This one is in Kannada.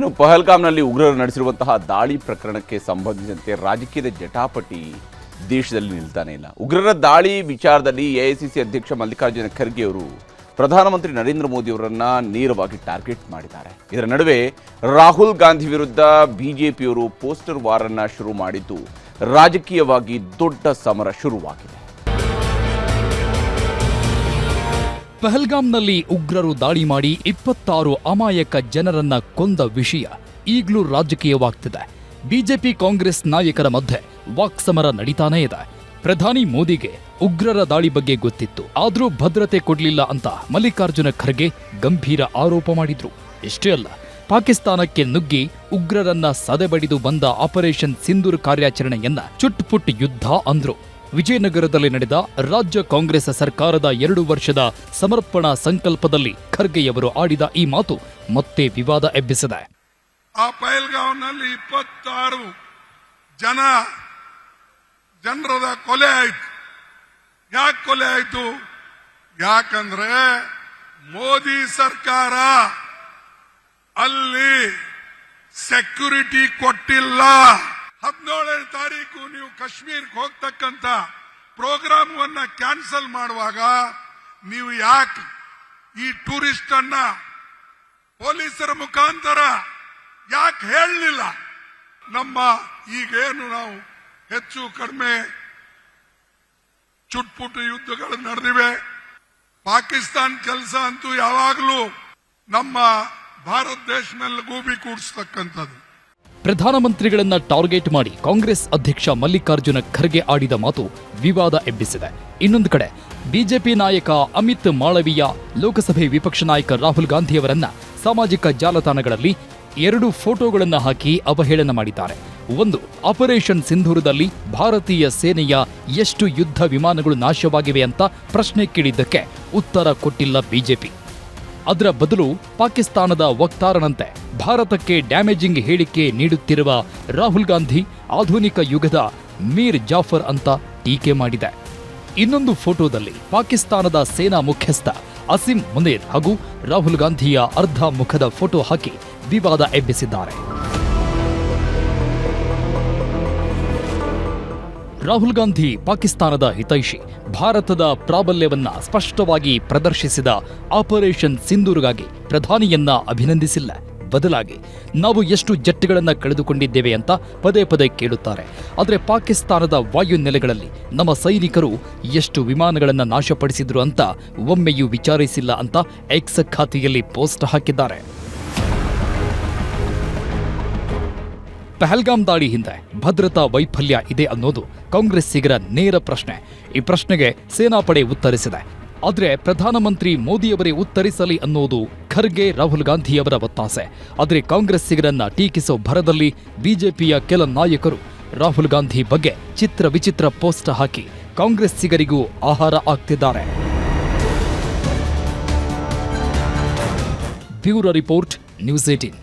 ಇನ್ನು ಪಹಲ್ಗಾಮ್ನಲ್ಲಿ ಉಗ್ರರು ನಡೆಸಿರುವಂತಹ ದಾಳಿ ಪ್ರಕರಣಕ್ಕೆ ಸಂಬಂಧಿಸಿದಂತೆ ರಾಜಕೀಯದ ಜಟಾಪಟಿ ದೇಶದಲ್ಲಿ ನಿಲ್ತಾನೆ ಇಲ್ಲ. ಉಗ್ರರ ದಾಳಿ ವಿಚಾರದಲ್ಲಿ ಎಐಸಿಸಿ ಅಧ್ಯಕ್ಷ ಮಲ್ಲಿಕಾರ್ಜುನ ಖರ್ಗೆ ಅವರು ಪ್ರಧಾನಮಂತ್ರಿ ನರೇಂದ್ರ ಮೋದಿ ಅವರನ್ನ ನೇರವಾಗಿ ಟಾರ್ಗೆಟ್ ಮಾಡಿದ್ದಾರೆ. ಇದರ ನಡುವೆ ರಾಹುಲ್ ಗಾಂಧಿ ವಿರುದ್ಧ ಬಿಜೆಪಿಯವರು ಪೋಸ್ಟರ್ ವಾರನ್ನ ಶುರು ಮಾಡಿದ್ದು ರಾಜಕೀಯವಾಗಿ ದೊಡ್ಡ ಸಮರ ಶುರುವಾಗಿದೆ. ಪಹಲ್ಗಾಮ್ನಲ್ಲಿ ಉಗ್ರರು ದಾಳಿ ಮಾಡಿ ಇಪ್ಪತ್ತಾರು ಅಮಾಯಕ ಜನರನ್ನ ಕೊಂದ ವಿಷಯ ಈಗಲೂ ರಾಜಕೀಯವಾಗ್ತಿದೆ. ಬಿಜೆಪಿ ಕಾಂಗ್ರೆಸ್ ನಾಯಕರ ಮಧ್ಯೆ ವಾಕ್ಸಮರ ನಡೀತಾನೇ ಇದೆ. ಪ್ರಧಾನಿ ಮೋದಿಗೆ ಉಗ್ರರ ದಾಳಿ ಬಗ್ಗೆ ಗೊತ್ತಿತ್ತು. ಆದರೂ ಭದ್ರತೆ ಕೊಡಲಿಲ್ಲ ಅಂತ ಮಲ್ಲಿಕಾರ್ಜುನ ಖರ್ಗೆ ಗಂಭೀರ ಆರೋಪ ಮಾಡಿದ್ರು. ಇಷ್ಟೇ ಅಲ್ಲ, ಪಾಕಿಸ್ತಾನಕ್ಕೆ ನುಗ್ಗಿ ಉಗ್ರರನ್ನ ಸದೆಬಡಿದು ಬಂದ ಆಪರೇಷನ್ ಸಿಂಧೂರ್ ಕಾರ್ಯಾಚರಣೆಯನ್ನ ಚುಟ್ಪುಟ್ ಯುದ್ಧ ಅಂದ್ರು. ವಿಜಯನಗರದಲ್ಲಿ ನಡೆದ ರಾಜ್ಯ ಕಾಂಗ್ರೆಸ್ ಸರ್ಕಾರದ ಎರಡು ವರ್ಷದ ಸಮರ್ಪಣಾ ಸಂಕಲ್ಪದಲ್ಲಿ ಖರ್ಗೆಯವರು ಆಡಿದ ಈ ಮಾತು ಮತ್ತೆ ವಿವಾದ ಎಬ್ಬಿಸಿದೆ. ಆ ಪೈಲ್ಗಾಂವ್ನಲ್ಲಿ ಇಪ್ಪತ್ತಾರು ಜನ ಜನರದ ಕೊಲೆ ಆಯ್ತು. ಯಾಕೆ ಕೊಲೆ ಆಯ್ತು? ಯಾಕಂದ್ರೆ ಮೋದಿ ಸರ್ಕಾರ ಅಲ್ಲಿ ಸೆಕ್ಯೂರಿಟಿ ಕೊಟ್ಟಿಲ್ಲ. ಹದಿನೇಳನೇ ತಾರೀಕು ನೀವು ಕಾಶ್ಮೀರ್ಗೆ ಹೋಗ್ತಕ್ಕಂತ ಪ್ರೋಗ್ರಾಮ್ವನ್ನ ಕ್ಯಾನ್ಸಲ್ ಮಾಡುವಾಗ ನೀವು ಯಾಕೆ ಈ ಟೂರಿಸ್ಟ್ ಅನ್ನ ಪೊಲೀಸರ ಮುಖಾಂತರ ಯಾಕೆ ಹೇಳಲಿಲ್ಲ? ನಮ್ಮ ಈಗೇನು ನಾವು ಹೆಚ್ಚು ಕಡಿಮೆ ಚುಟ್ಪುಟ್ಟು ಯುದ್ಧಗಳು ನಡೆದಿವೆ. ಪಾಕಿಸ್ತಾನ್ ಕೆಲಸ ಅಂತೂ ಯಾವಾಗಲೂ ನಮ್ಮ ಭಾರತ ದೇಶ ಮೇಲೆ ಗೂಬಿ ಕೂಡಿಸ್ತಕ್ಕಂಥದ್ದು. ಪ್ರಧಾನಮಂತ್ರಿಗಳನ್ನ ಟಾರ್ಗೆಟ್ ಮಾಡಿ ಕಾಂಗ್ರೆಸ್ ಅಧ್ಯಕ್ಷ ಮಲ್ಲಿಕಾರ್ಜುನ ಖರ್ಗೆ ಆಡಿದ ಮಾತು ವಿವಾದ ಎಬ್ಬಿಸಿದೆ. ಇನ್ನೊಂದು ಕಡೆ, ಬಿಜೆಪಿ ನಾಯಕ ಅಮಿತ್ ಮಾಳವೀಯ ಲೋಕಸಭೆ ವಿಪಕ್ಷ ನಾಯಕ ರಾಹುಲ್ ಗಾಂಧಿಯವರನ್ನ ಸಾಮಾಜಿಕ ಜಾಲತಾಣಗಳಲ್ಲಿ ಎರಡು ಫೋಟೋಗಳನ್ನು ಹಾಕಿ ಅವಹೇಳನ ಮಾಡಿದ್ದಾರೆ. ಒಂದು, ಆಪರೇಷನ್ ಸಿಂಧೂರದಲ್ಲಿ ಭಾರತೀಯ ಸೇನೆಯ ಎಷ್ಟು ಯುದ್ಧ ವಿಮಾನಗಳು ನಾಶವಾಗಿವೆ ಅಂತ ಪ್ರಶ್ನೆ ಕೇಳಿದ್ದಕ್ಕೆ ಉತ್ತರ ಕೊಟ್ಟಿಲ್ಲ ಬಿಜೆಪಿ. ಅದರ ಬದಲು ಪಾಕಿಸ್ತಾನದ ವಕ್ತಾರನಂತೆ ಭಾರತಕ್ಕೆ ಡ್ಯಾಮೇಜಿಂಗ್ ಹೇಳಿಕೆ ನೀಡುತ್ತಿರುವ ರಾಹುಲ್ ಗಾಂಧಿ ಆಧುನಿಕ ಯುಗದ ಮೀರ್ ಜಾಫರ್ ಅಂತ ಟೀಕೆ ಮಾಡಿದೆ. ಇನ್ನೊಂದು ಫೋಟೋದಲ್ಲಿ ಪಾಕಿಸ್ತಾನದ ಸೇನಾ ಮುಖ್ಯಸ್ಥ ಅಸಿಂ ಮುನೇರ್ ಹಾಗೂ ರಾಹುಲ್ ಗಾಂಧಿಯ ಅರ್ಧ ಮುಖದ ಫೋಟೋ ಹಾಕಿ ವಿವಾದ ಎಬ್ಬಿಸಿದ್ದಾರೆ. ರಾಹುಲ್ ಗಾಂಧಿ ಪಾಕಿಸ್ತಾನದ ಹಿತೈಷಿ. ಭಾರತದ ಪ್ರಾಬಲ್ಯವನ್ನ ಸ್ಪಷ್ಟವಾಗಿ ಪ್ರದರ್ಶಿಸಿದ ಆಪರೇಷನ್ ಸಿಂಧೂರ್ಗಾಗಿ ಪ್ರಧಾನಿಯನ್ನ ಅಭಿನಂದಿಸಿಲ್ಲ. ಬದಲಾಗಿ, ನಾವು ಎಷ್ಟು ಜೆಟ್ಗಳನ್ನು ಕಳೆದುಕೊಂಡಿದ್ದೇವೆ ಅಂತ ಪದೇ ಪದೇ ಕೇಳುತ್ತಾರೆ. ಆದರೆ ಪಾಕಿಸ್ತಾನದ ವಾಯು ನೆಲೆಗಳಲ್ಲಿ ನಮ್ಮ ಸೈನಿಕರು ಎಷ್ಟು ವಿಮಾನಗಳನ್ನು ನಾಶಪಡಿಸಿದ್ರು ಅಂತ ಒಮ್ಮೆಯೂ ವಿಚಾರಿಸಿಲ್ಲ ಅಂತ ಎಕ್ಸ್ ಖಾತೆಯಲ್ಲಿ ಪೋಸ್ಟ್ ಹಾಕಿದ್ದಾರೆ. ಪಹಲ್ಗಾಮ್ ದಾಳಿ ಹಿಂದೆ ಭದ್ರತಾ ವೈಫಲ್ಯ ಇದೆ ಅನ್ನೋದು ಕಾಂಗ್ರೆಸ್ಸಿಗರ ನೇರ ಪ್ರಶ್ನೆ. ಈ ಪ್ರಶ್ನೆಗೆ ಸೇನಾಪಡೆ ಉತ್ತರಿಸಿದೆ. ಆದರೆ ಪ್ರಧಾನಮಂತ್ರಿ ಮೋದಿಯವರೇ ಉತ್ತರಿಸಲಿ ಅನ್ನೋದು ಖರ್ಗೆ, ರಾಹುಲ್ ಗಾಂಧಿಯವರ ಒತ್ತಾಸೆ. ಆದರೆ ಕಾಂಗ್ರೆಸ್ಸಿಗರನ್ನ ಟೀಕಿಸೋ ಭರದಲ್ಲಿ ಬಿಜೆಪಿಯ ಕೆಲ ನಾಯಕರು ರಾಹುಲ್ ಗಾಂಧಿ ಬಗ್ಗೆ ಚಿತ್ರ ವಿಚಿತ್ರ ಪೋಸ್ಟ್ ಹಾಕಿ ಕಾಂಗ್ರೆಸ್ಸಿಗರಿಗೂ ಆಹಾರ ಆಗ್ತಿದ್ದಾರೆ ಬ್ಯೂರೋ ರಿಪೋರ್ಟ್, ನ್ಯೂಸ್ ಏಟೀನ್.